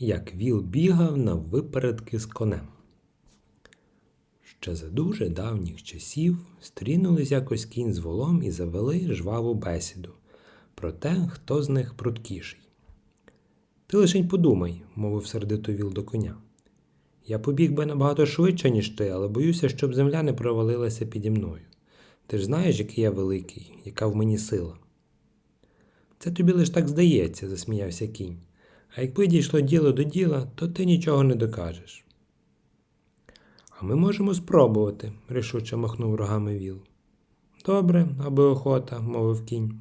як віл бігав на випередки з конем. Ще за дуже давніх часів стрінулись якось кінь з волом і завели жваву бесіду про те, хто з них пруткіший. Ти лишень подумай, мовив сердито віл до коня. Я побіг би набагато швидше, ніж ти, але боюся, щоб земля не провалилася піді мною. Ти ж знаєш, який я великий, яка в мені сила. Це тобі лиш так здається, засміявся кінь. А якби дійшло діло до діла, то ти нічого не докажеш. А ми можемо спробувати, рішуче махнув рогами віл. Добре, аби охота, мовив кінь.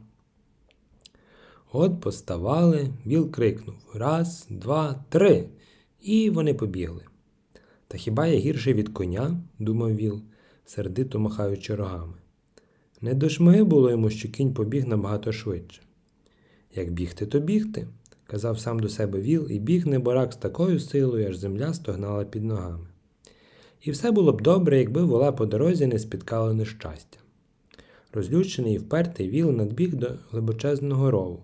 От поставали, віл крикнув раз, два, три, і вони побігли. Та хіба я гірший від коня? думав віл, сердито махаючи рогами. Не до шмиги було йому, що кінь побіг набагато швидше. Як бігти, то бігти, казав сам до себе віл, і біг неборак з такою силою, аж земля стогнала під ногами. І все було б добре, якби вола по дорозі не спіткало нещастя. Розлючений і впертий віл надбіг до глибочезного рову,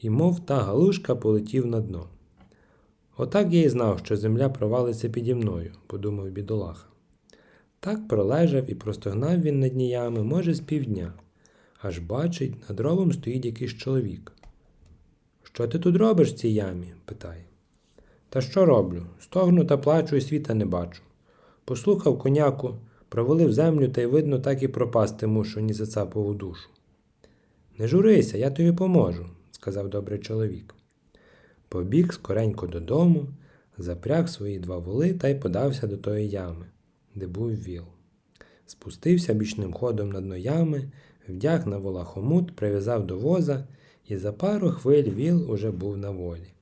і, мов та галушка, полетів на дно. Отак я й знав, що земля провалиться піді мною, подумав бідолаха. Так пролежав і простогнав він над ніями, може, з півдня. Аж бачить, над ровом стоїть якийсь чоловік. Що ти тут робиш в цій ямі? питає. Та що роблю? Стогну та плачу і світа не бачу. Послухав коняку, провалив землю та й, видно, так і пропасти мушу, ні зацапав душу. Не журися, я тобі поможу, сказав добрий чоловік. Побіг скоренько додому, запряг свої два воли та й подався до тої ями, де був віл. Спустився бічним ходом на дно ями, вдяг на вола хомут, прив'язав до воза, і за пару хвиль віл уже був на волі.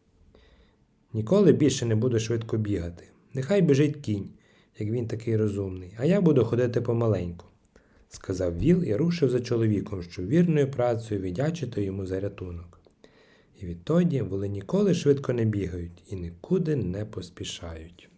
Ніколи більше не буду швидко бігати. Нехай біжить кінь, як він такий розумний, а я буду ходити помаленьку, сказав віл і рушив за чоловіком, що вірною працею віддячити йому за рятунок. І відтоді воли ніколи швидко не бігають і нікуди не поспішають.